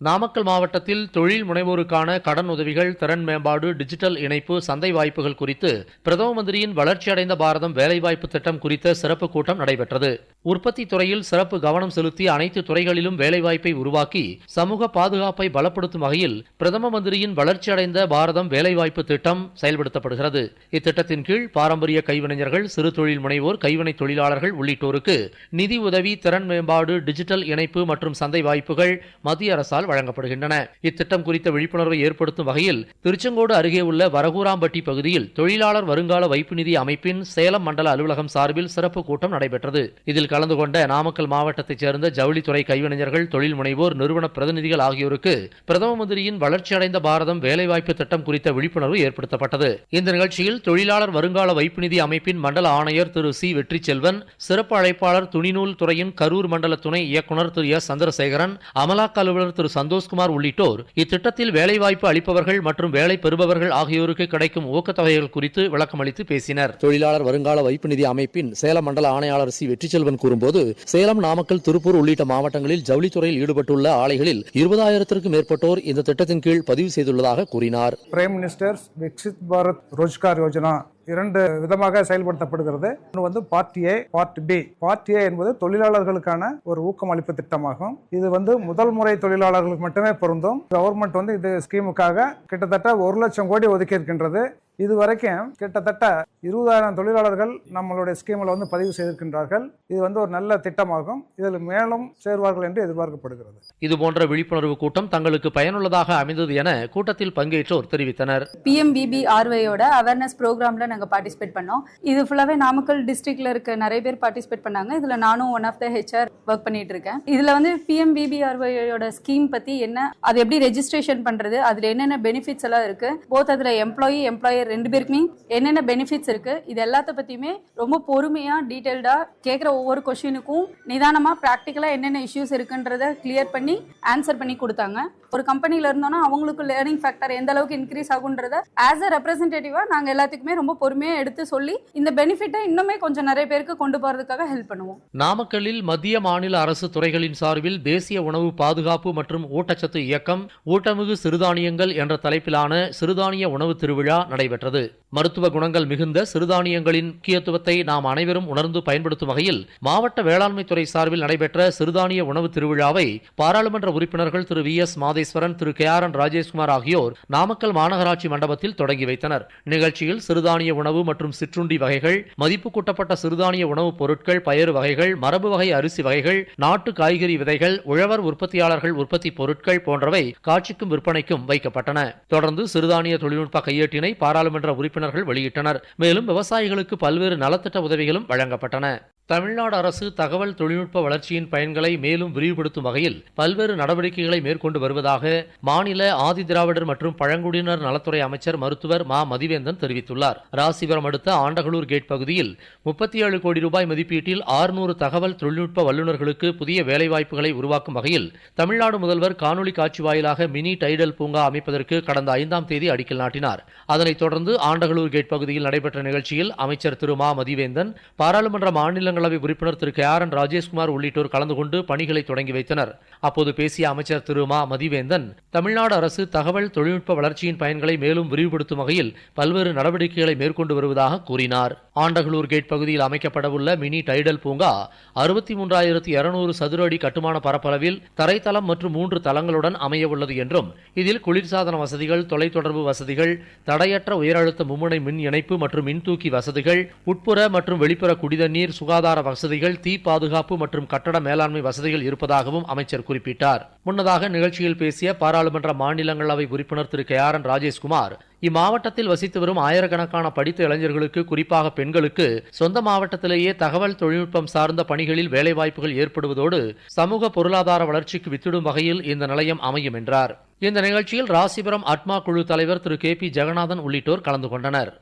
நாமக்கல் மாவட்டத்தில் தொழில் முனைவோருக்கான கடன் உதவிகள் திறன் மேம்பாடு டிஜிட்டல் இணைப்பு சந்தை வாய்ப்புகள் குறித்து பிரதம மந்திரியின் வளர்ச்சியடைந்த பாரதம் வேலைவாய்ப்பு திட்டம் குறித்த சிறப்பு கூட்டம் நடைபெற்றது. உற்பத்தி துறையில் சிறப்பு கவனம் செலுத்தி அனைத்து துறைகளிலும் வேலைவாய்ப்பை உருவாக்கி சமூக பாதுகாப்பை பலப்படுத்தும் வகையில் பிரதம மந்திரியின் வளர்ச்சியடைந்த பாரதம் வேலைவாய்ப்பு திட்டம் செயல்படுத்தப்படுகிறது. இத்திட்டத்தின் கீழ் பாரம்பரிய கைவினைஞர்கள் சிறு தொழில் முனைவோர் கைவினை தொழிலாளர்கள் உள்ளிட்டோருக்கு நிதி உதவி திறன் மேம்பாடு டிஜிட்டல் இணைப்பு மற்றும் சந்தை வாய்ப்புகள் மத்திய அரசால் வழங்கப்படுகின்றன. இத்திட்டம் குறித்த விழிப்புணர்வை ஏற்படுத்தும் வகையில் திருச்செங்கோடு அருகே உள்ள வரகூராம்பட்டி பகுதியில் தொழிலாளர் வருங்கால வைப்பு நிதி அமைப்பின் சேலம் மண்டல அலுவலகம் சார்பில் சிறப்பு கூட்டம் நடைபெற்றது. இதில் கலந்து கொண்ட நாமக்கல் மாவட்டத்தைச் சேர்ந்த ஜவுளித்துறை கைவினைஞர்கள் தொழில் முனைவோர் நிறுவன பிரதிநிதிகள் ஆகியோருக்கு பிரதம மந்திரியின் வளர்ச்சியடைந்த பாரதம் வேலைவாய்ப்பு திட்டம் குறித்த விழிப்புணர்வு ஏற்படுத்தப்பட்டது. இந்த நிகழ்ச்சியில் தொழிலாளர் வருங்கால வைப்பு நிதி அமைப்பின் மண்டல ஆணையர் திரு சி. வெற்றி செல்வன் சிறப்பு அழைப்பாளர் துணிநூல் துறையின் கரூர் மண்டல துணை இயக்குநர் திரு எஸ். சந்திரசேகரன் அமலாக்க அலுவலர் திரு சந்தோஷ்குமார் உள்ளிட்டோர். இத்திட்டத்தில் வேலைவாய்ப்பு அளிப்பவர்கள் மற்றும் வேலை பெறுபவர்கள் ஆகியோருக்கு கிடைக்கும் ஊக்கத்தொகைகள் குறித்து விளக்கமளித்து பேசினர். தொழிலாளர் வருங்கால வைப்பு நிதி அமைப்பின் சேலம் மண்டல ஆணையாளர் சி. வெற்றிச்செல்வன் கூறும்போது சேலம் நாமக்கல் திருப்பூர் உள்ளிட்ட மாவட்டங்களில் ஜவுளித்துறையில் ஈடுபட்டுள்ள ஆலைகளில் இருபதாயிரத்திற்கும் மேற்பட்டோர் இந்த திட்டத்தின் கீழ் பதிவு செய்துள்ளதாக கூறினார். பிரைம் மினிஸ்டர் விக்சித் பாரத் ரோஜ்கார் யோஜனா இரண்டு விதமாக செயல்படுத்தப்படுகிறது. ஒன்று வந்து part A part B part A என்பது தொழிலாளர்களுக்கான ஒரு ஊக்கம் அளிப்பு திட்டமாகும். இது வந்து முதல் முறை தொழிலாளர்களுக்கு மட்டுமே பொருந்தும். கவர்மெண்ட் வந்து இது ஸ்கீமுக்காக கிட்டத்தட்ட ஒரு லட்சம் கோடி ஒதுக்கி இருக்கின்றது இது வரைக்கும் கிட்டத்தட்ட இருபதாயிரம் தொழிலாளர்கள் நம்மளுடைய ஸ்கீமில் வந்து பதிவு செய்திருக்கின்றார்கள். இது வந்து ஒரு நல்ல திட்டமாகும். இதில் மேலும் சேர்வார்கள் என்று எதிர்பார்க்கப்படுகிறது. இதுபோன்ற விழிப்புணர்வு கூட்டம் தங்களுக்கு பயனுள்ளதாக அமைந்தது என கூட்டத்தில் பங்கேற்றோர் தெரிவித்தனர். பிஎம்பிபி ஆர்வையோட அவேர்னஸ் ப்ரோக்ராமில் நாங்கள் பார்ட்டிசிபேட் பண்ணோம். இது ஃபுல்லாகவே நாமக்கல் டிஸ்ட்ரிக்ட்ல இருக்க நிறைய பேர் பார்ட்டிசிபேட் பண்ணாங்க. இதில் நானும் one of the HR work பண்ணிட்டு இருக்கேன். இதில் வந்து பிஎம்பிபி ஆர்வையோட ஸ்கீம் பற்றி என்ன அது எப்படி ரெஜிஸ்ட்ரேஷன் பண்ணுறது அதில் என்னென்ன பெனிஃபிட்ஸ் எல்லாம் இருக்கு போத் அதில் எம்ப்ளாயி எம்ப்ளாயர் ரெண்டு பேருக்குமே என்னென்ன பெனிஃபிட்ஸ் இருக்கு இது எல்லாத்த பற்றியுமே ரொம்ப பொறுமையாக டீட்டெயில்டாக கேட்குற ஒவ்வொரு கொஷினுக்கும் நிதானமாக ப்ராக்டிக்கலாக என்னென்ன இஷ்யூஸ் இருக்குன்றத கிளியர் பண்ணி ஆன்சர் பண்ணி கொடுத்தாங்க. ஒரு கம்பெனியில் இருந்தோம்னா அவங்களுக்கு லேர்னிங் ஃபேக்டர் எந்த அளவுக்கு இன்க்ரீஸ் ஆகுன்றத ஆஸ் அ ரெப்ரஸன்டேட்டிவா நாங்கள் எல்லாத்துக்குமே ரொம்ப பொறுமையாக எடுத்து சொல்லி இந்த பெனிஃபிட்டை இன்னுமே கொஞ்சம் நிறைய பேருக்கு கொண்டு போகிறதுக்காக ஹெல்ப் பண்ணுவோம். நாமக்கல்லில் மத்திய மாநில அரசு துறைகளின் சார்பில் தேசிய உணவு பாதுகாப்பு மற்றும் ஊட்டச்சத்து இயக்கம் ஊட்டமிகு சிறுதானியங்கள் என்ற தலைப்பிலான சிறுதானிய உணவு திருவிழா நடைபெற்றது. பெற்றது. மருத்துவ குணங்கள் மிகுந்த சிறுதானியங்களின் முக்கியத்துவத்தை நாம் அனைவரும் உணர்ந்து பயன்படுத்தும் வகையில் மாவட்ட வேளாண்மை துறை சார்பில் நடைபெற்ற சிறுதானிய உணவு திருவிழாவை பாராளுமன்ற உறுப்பினர்கள் Thiru V S Matheswaran Thiru K R N Rajeshkumar ஆகியோர் நாமக்கல் மாநகராட்சி மண்டபத்தில் தொடங்கி வைத்தனர். நிகழ்ச்சியில் சிறுதானிய உணவு மற்றும் சிற்றுண்டி வகைகள் மதிப்பு கூட்டப்பட்ட சிறுதானிய உணவுப் பொருட்கள் பயறு வகைகள் மரபு வகை அரிசி வகைகள் நாட்டு காய்கறி விதைகள் உழவர் உற்பத்தியாளர்கள் உற்பத்தி பொருட்கள் போன்றவை காட்சிக்கும் விற்பனைக்கும் வைக்கப்பட்டன. தொடர்ந்து சிறுதானிய தொழில்நுட்ப கையேட்டினை பாராளுமன்ற உறுப்பினர் உறுப்பினர்கள் வெளியிட்டனர். மேலும் விவசாயிகளுக்கு பல்வேறு நலத்திட்ட உதவிகளும் வழங்கப்பட்டன. தமிழ்நாடு அரசு தகவல் தொழில்நுட்ப வளர்ச்சியின் பயன்களை மேலும் விரிவுபடுத்தும் வகையில் பல்வேறு நடவடிக்கைகளை மேற்கொண்டு வருவதாக மாநில ஆதிதிராவிடர் மற்றும் பழங்குடியினர் நலத்துறை அமைச்சர் மருத்துவர் மா. மதிவேந்தன் தெரிவித்துள்ளார். ராசிபுரம் அடுத்த ஆண்டகலூர் கேட் பகுதியில் முப்பத்தி ஏழு கோடி ரூபாய் மதிப்பீட்டில் ஆறுநூறு தகவல் தொழில்நுட்ப வல்லுநர்களுக்கு புதிய வேலைவாய்ப்புகளை உருவாக்கும் வகையில் தமிழ்நாடு முதல்வர் காணொலி காட்சி வாயிலாக மினி டைடல் பூங்கா அமைப்பதற்கு கடந்த ஐந்தாம் தேதி அடிக்கல் நாட்டினார். அதனைத் தொடர்ந்து ஆண்டகலூர் கேட் பகுதியில் நடைபெற்ற நிகழ்ச்சியில் அமைச்சர் திரு மா. மதிவேந்தன் பாராளுமன்ற மாநிலங்கள் மாநிலங்களவை உறுப்பினர் திரு. கே. ஆர். என். ராஜேஷ்குமார் உள்ளிட்டோர் கலந்து கொண்டு பணிகளை தொடங்கி வைத்தனர். அப்போது பேசிய அமைச்சர் திரு. மா. மதிவேந்தன் தமிழ்நாடு அரசு தகவல் தொழில்நுட்ப வளர்ச்சியின் பயன்களை மேலும் விரிவுபடுத்தும் வகையில் பல்வேறு நடவடிக்கைகளை மேற்கொண்டு வருவதாக கூறினார். ஆண்டகலூர் கேட் பகுதியில் அமைக்கப்படவுள்ள மினி டைடல் பூங்கா அறுபத்தி மூன்றாயிரத்தி இருநூறு சதுர அடி கட்டுமான பரப்பளவில் தரைத்தளம் மற்றும் மூன்று தளங்களுடன் அமையவுள்ளது என்றும் இதில் குளிர்சாதன வசதிகள் தொலைத்தொடர்பு வசதிகள் தடையற்ற உயரழுத்த மும்முனை மின் இணைப்பு மற்றும் மின்தூக்கி வசதிகள் உட்புற மற்றும் வெளிப்புற குடிதண்ணீர் சுகாதார வசதிகள் தீ பாதுகாப்பு மற்றும் கட்டட மேலாண்மை வசதிகள் இருப்பதாகவும் அமைச்சர் குறிப்பிட்டார். முன்னதாக நிகழ்ச்சியில் பேசிய பாராளுமன்ற மாநிலங்களவை உறுப்பினர் திரு. கே. ஆர். என். ராஜேஷ்குமார் இம்மாவட்டத்தில் வசித்து வரும் ஆயிரக்கணக்கான படித்த இளைஞர்களுக்கு குறிப்பாக பெண்களுக்கு சொந்த மாவட்டத்திலேயே தகவல் தொழில்நுட்பம் சார்ந்த பணிகளில் வேலைவாய்ப்புகள் ஏற்படுவதோடு சமூக பொருளாதார வளர்ச்சிக்கு வித்திடும் வகையில் இந்த நிலையம் அமையும் என்றார். இந்த நிகழ்ச்சியில் ராசிபுரம் அட்மா குழு தலைவர் திரு. கே. பி. ஜெகநாதன் உள்ளிட்டோர் கலந்து கொண்டனர்.